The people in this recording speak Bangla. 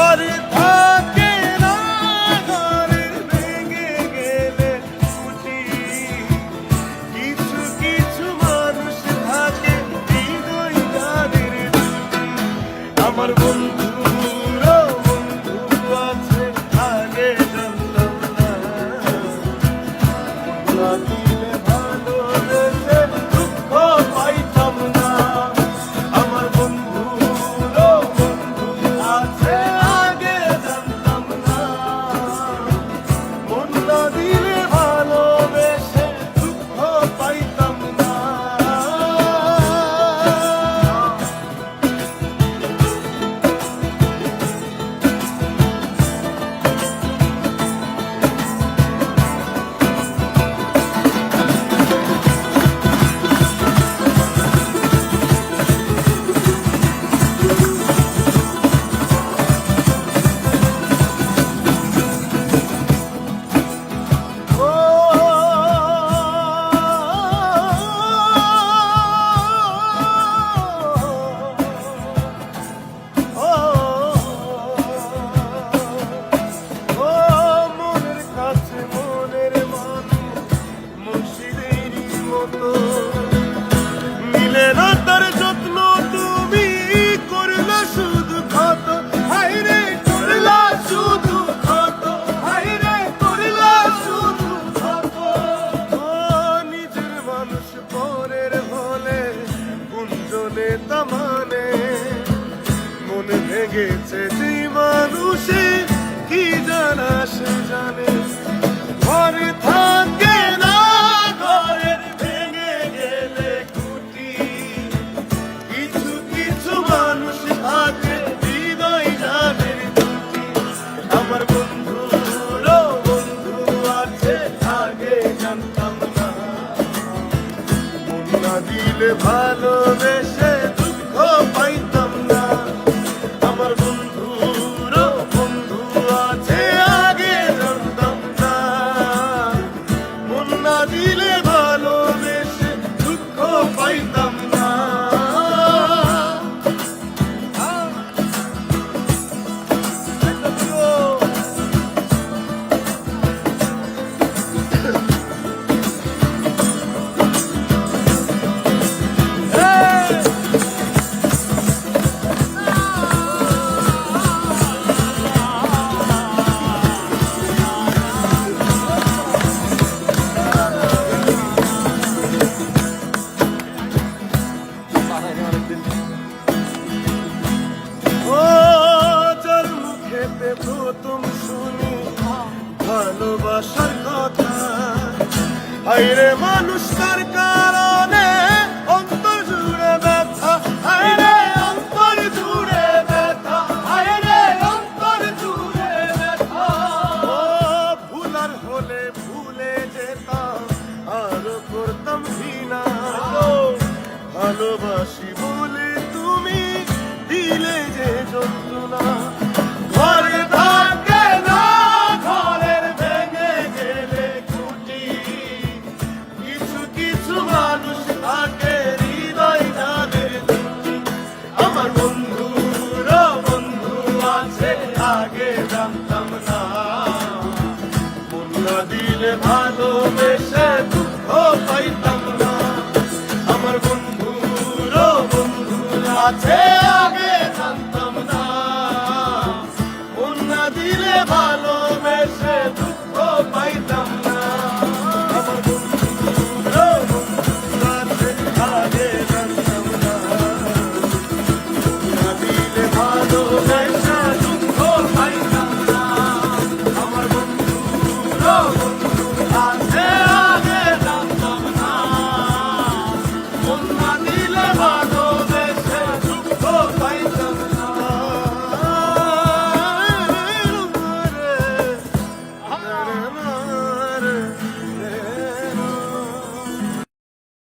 all kids, it's হাইরে মানুষ তার কারণে অন্তর জুড়ে ব্যথা। হাইরে অন্তর জুড়ে ব্যথা। হাইরে অন্তর জুড়ে ব্যথা। ও ভুলার হলে ভুলে যেতাম ভালোবাসি জানতাম না মন না দিলে ভালোবেসে দুঃখ পাইতাম না। আমার বন্ধুর বন্ধুরা আছে।